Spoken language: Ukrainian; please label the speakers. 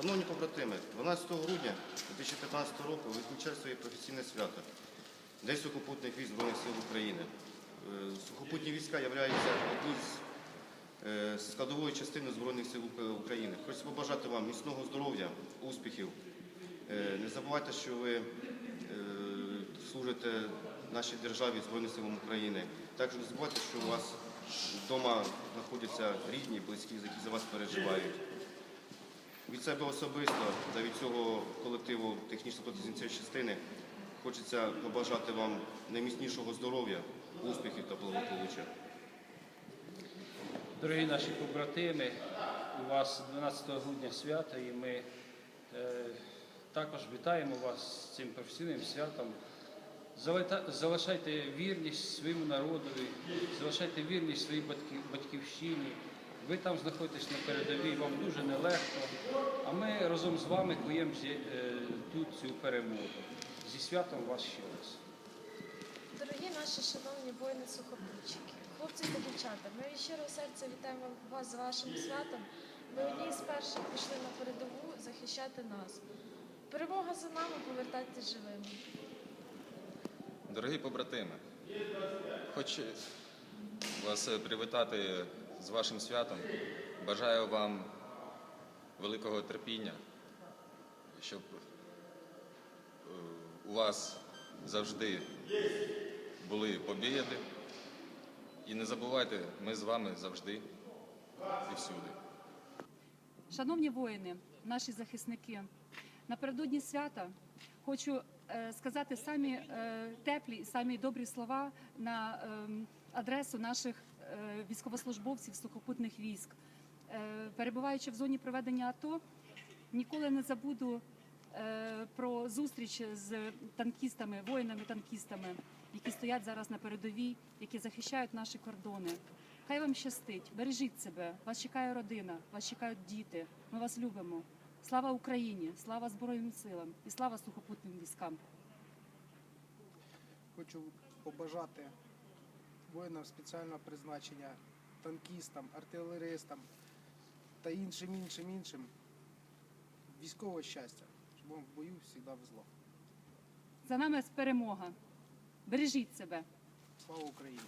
Speaker 1: Шановні побратими, 12 грудня 2015 року відключаю своє професійне свято День сухопутних військ Збройних сил України. Е, Сухопутні війська являються однією з е, складовою частиною Збройних сил України. Хочу побажати вам міцного здоров'я, успіхів. Е, Не забувайте, що ви служите нашій державі Збройним силам України. Також не забувайте, що у вас вдома знаходяться рідні, близькі, які за вас переживають. Від себе особисто та від цього колективу технічно протизінцевої частини хочеться побажати вам найміцнішого здоров'я, успіхів та благополуччя.
Speaker 2: Дорогі наші побратими, у вас 12 грудня свято, і ми е, також вітаємо вас з цим професійним святом. Залишайте вірність своєму народові, залишайте вірність своїй батьків- батьківщині. Ви там знаходитесь на передовій, вам дуже нелегко, разом з вами куємо зі- е, тут цю перемогу. Зі святом вас ще раз.
Speaker 3: Дорогі наші шановні воїни сухопутчики, хлопці та дівчата, ми від щирого серця вітаємо вас з вашим святом. Ви одні з перших пішли на передову захищати нас. Перемога за нами, повертайтесь живими.
Speaker 4: Дорогі побратими, хочу вас е, привітати з вашим святом. Бажаю вам великого терпіння, щоб е, у вас завжди були побіди. І не забувайте, ми з вами завжди і всюди.
Speaker 5: Шановні воїни, наші захисники, напередодні свята хочу е, сказати самі е, теплі і самі добрі слова на ем, адресу наших військовослужбовців сухопутних військ. Е, Перебуваючи в зоні проведення АТО, ніколи не забуду е, про зустріч з танкістами, воїнами-танкістами, які стоять зараз на передовій, які захищають наші кордони. Хай вам щастить, бережіть себе, вас чекає родина, вас чекають діти. Ми вас любимо. Слава Україні, слава Збройним силам і слава сухопутним військам.
Speaker 6: Хочу побажати воїнам спеціального призначення, танкістам, артилеристам та іншим, іншим, іншим військового щастя, щоб вам в бою завжди везло.
Speaker 5: За нами перемога. Бережіть себе.
Speaker 6: Слава Україні!